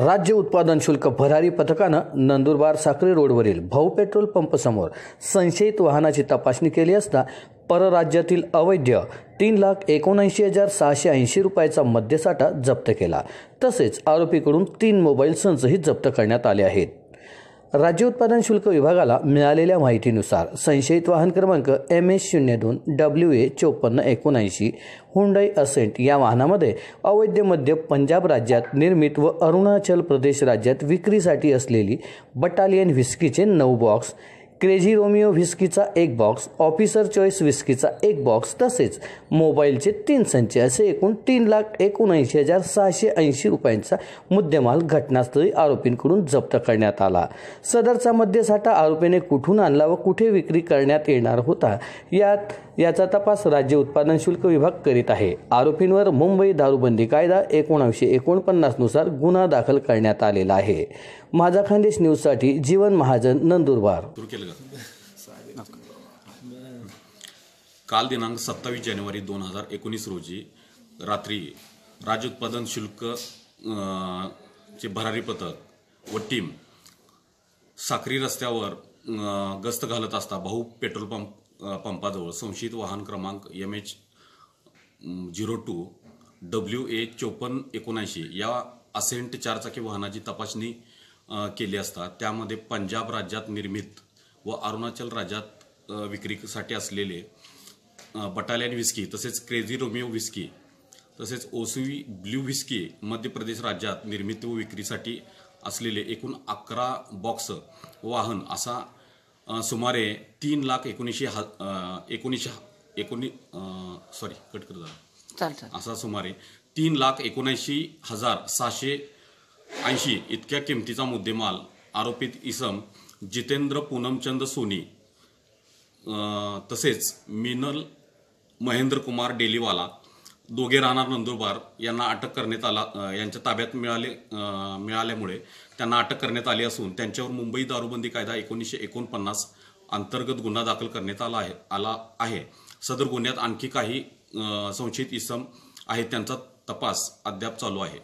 राज्य उत्पादन शुल्क भरारी पथकानं नंदुरबार साखरे रोडवरील भाऊ पेट्रोल पंपसमोर संशयित वाहनाची तपासणी केली असता परराज्यातील अवैध तीन लाख एकोणऐंशी हजार सहाशे ऐंशी रुपयाचा मद्यसाठा जप्त केला. तसेच आरोपीकडून तीन मोबाईल संचही जप्त करण्यात आले आहेत. राज्य उत्पादन शुल्क विभागाला मिळालेल्या माहितीनुसार संशयित वाहन क्रमांक एम एस शून्य दोन डब्ल्यू ए चोपन्न एकोणऐंशी हुंडाई असेंट या वाहनामध्ये अवैध मद्य पंजाब राज्यात निर्मित व अरुणाचल प्रदेश राज्यात विक्रीसाठी असलेली बटालियन व्हिस्कीचे नऊ बॉक्स क्रेझी रोमिओ व्हिस्कीचा एक बॉक्स ऑफिसर चॉईस व्हिस्कीचा एक बॉक्स तसेच मोबाईलचे तीन संच असे एकूण तीन लाख एकोणऐंशी हजार सहाशे ऐंशी रुपयांचा मुद्देमाल घटनास्थळी आरोपींकडून जप्त करण्यात आला. सदरचा मद्यसाठा आरोपीने कुठून आणला व कुठे विक्री करण्यात येणार होता यात याचा तपास राज्य उत्पादन शुल्क विभाग करीत आहे. आरोपींवर मुंबई दारूबंदी कायदा एकोणावीसशे एकोणपन्नासनुसार गुन्हा दाखल करण्यात आलेला आहे. माझा खानदेश न्यूजसाठी जीवन महाजन नंदुरबार. का काल दिनांक सत्तावीस जानेवारी दोन हजार एकोणीस रोजी रात्री राज्य उत्पादन शुल्क चे भरारी पथक व टीम साखरी रस्त्यावर गस्त घालत असता भाऊ पेट्रोल पंप पंपाजवळ संशयित वाहन क्रमांक M H zero two W A चोपन्न एकोणऐंशी या असेंट चारचाकी वाहनाची तपासणी केली असता त्यामध्ये पंजाब राज्यात निर्मित व अरुणाचल राज्यात विक्रीसाठी असलेले बटालियन विस्की तसेच क्रेझी रोमिओ विस्की तसेच ओसवी ब्ल्यू विस्की मध्य प्रदेश राज्यात निर्मिती व विक्रीसाठी असलेले एकूण अकरा बॉक्स वाहन असा सुमारे तीन लाख एकोणीसशे हा एकोणीसशे एकोणी सॉरी कट कर जरा. चालतं असा सुमारे तीन लाख एकोणऐंशी हजार सहाशे ऐंशी इतक्या किमतीचा मुद्देमाल आरोपित इसम जितेंद्र पूनमचंद सोनी तसेच मिनल महेंद्र कुमार डेलीवाला दोघे राहणार नंदुरबार यांना अटक करण्यात आला यांच्या ताब्यात मिळाले मिळाल्यामुळे त्यांना अटक करण्यात आली असून त्यांच्यावर मुंबई दारूबंदी कायदा एकोणीसशे एकोणपन्नास अंतर्गत गुन्हा दाखल करण्यात आला आहे आला आहे. सदर गुन्ह्यात आणखी काही संशयित इसम आहेत त्यांचा तपास अद्याप चालू आहे.